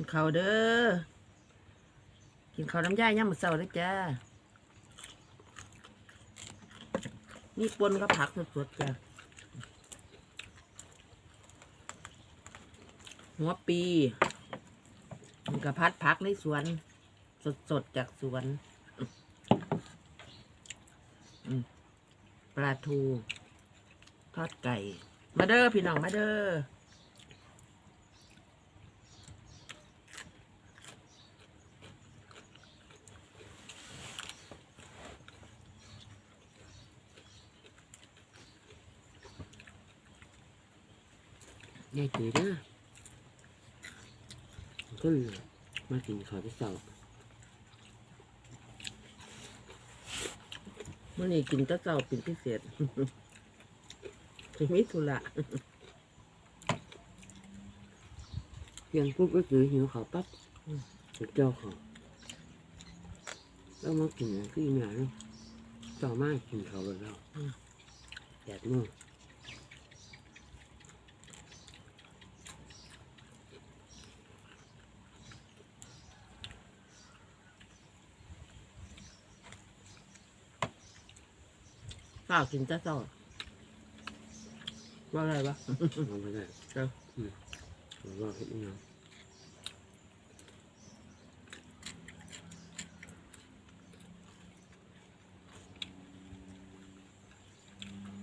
กินข้าวเด้อ กินข้าวน้ำย่ายย่ำมือเช้าเด้อจ้ามีปนกับผักสดๆจ้า หัวปีมันกับพัดผักในสวน สดๆจากสวนปลาทู ทอดไก่ มาเด้อพี่น้องมาเด้อ ยายจืดนะก็มากินข้าวที่เสาเมื่อนี้กินแตะเจ้าเป็นพิเศษถึงมิถุระเพียงปุ๊บก็คือหิวข้าวปั๊บจะเจ้าของแล้วมากินก็อีกอย่างนึงเจ้ามากินข้าวแล้วแล้วแดดมือ ข้าวกินแตะเจ้าว่าอะไรวะเอาไปได้เจ้าผมว่าเห็นยัง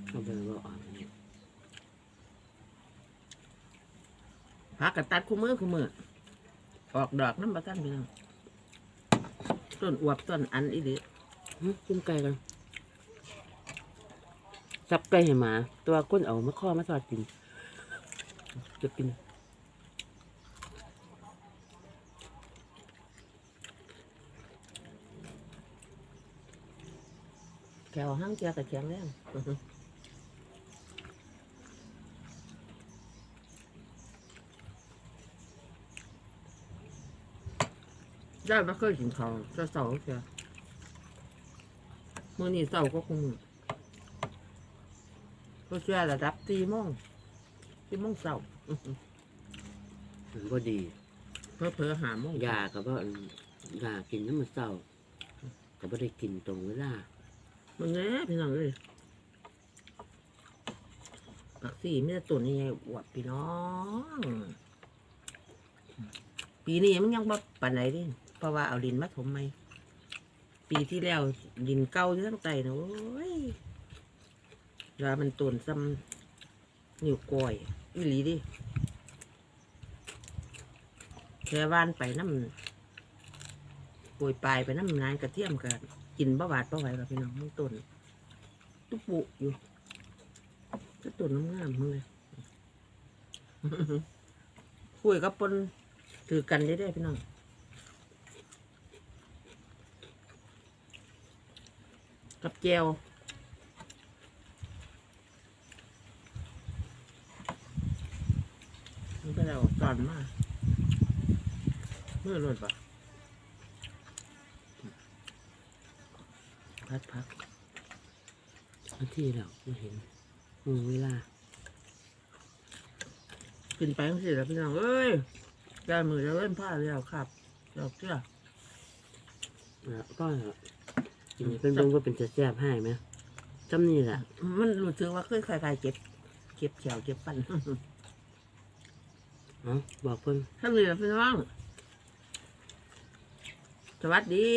เอาไปว่าอ่านนี่พักกระตัดคู่มือคู่มือออกดอกน้ำบะท่านพี่น้องต้นอวบต้นอันอีหลี หึกินไก่กัน จับไก่ให้หมา ตัวก้นเอามาข้อมาสอดกิน จะกินแขวห้างเจียกับแข็งแรงได้ไม่เคยกินข้าวจะเสาร์เชียมื่อนี้เสาร์ก็คง ก็เชื่อระดับตีโมงตีโมงเสาร์มันก็ดีเพื่อเพื่อๆหาโมงยาก็บ่อันยากินน้ำมันเศร้าก็บ่ได้กินตรงเวลามึงแน่พี่น้องเลยผักสี่ไม่ได้ตุ่นยังไงอวบพี่น้อง ปีนี้มันยังบ่ปานไหนดิเพราะว่าเอาดินมาถมไหมปีที่แล้วดินเก่าอยู่ทั้งใจนะโอ้ย แล้วมันตุ่นซ้ำนิ้วก้อยอีหลีดิแค่ว่านไปน้ำป่วยปลายไปน้ำนานกระเทียมกันกินบะหวาดบะไหวกับพี่น้องมันตุ่นตุ๊ปุอยู่ก็ตุ่นน้ำงามมึงเลยคุยกับปนถือกันได้ได้พี่น้องกับแจวมันก็ แล้วตอนมาเมื่อรถปะพัดพักบางทีเราไม่เห็นมือเวลากินไปทั้งสิ้นแล้วพี่น้องเอ้ยได้มือจะเล่นผ้าแล้วครับเราเชื่อแล้วก็กินเป็นเบิ่งว่าเป็นจะแซ่บให้ไหมจำนี่แหละมันรู้สึกว่าเคยคล้ายๆเจ็บเจ็บแขวเจ็บฟัน เอาบอกเพิ่นถ้าเหลือพี่น้อง สวัสดี